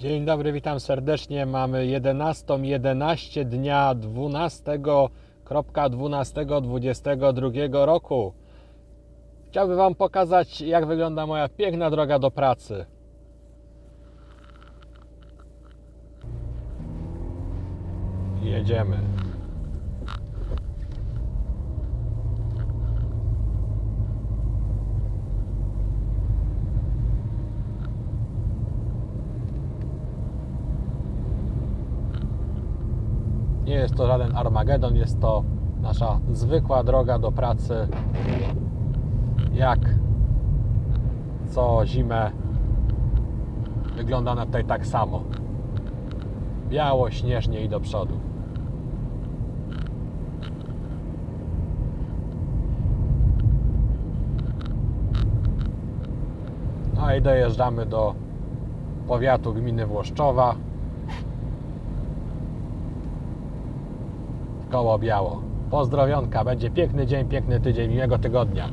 Dzień dobry, witam serdecznie. Mamy 11.11 11 dnia 12.12.22 roku. Chciałbym Wam pokazać, jak wygląda moja piękna droga do pracy. Jedziemy. Nie jest to żaden Armagedon, jest to nasza zwykła droga do pracy. Jak co zimę wygląda ona tutaj tak samo. Biało, śnieżnie i do przodu. No i dojeżdżamy do powiatu gminy Włoszczowa. Koło biało. Pozdrowionka, będzie piękny dzień, piękny tydzień, miłego tygodnia.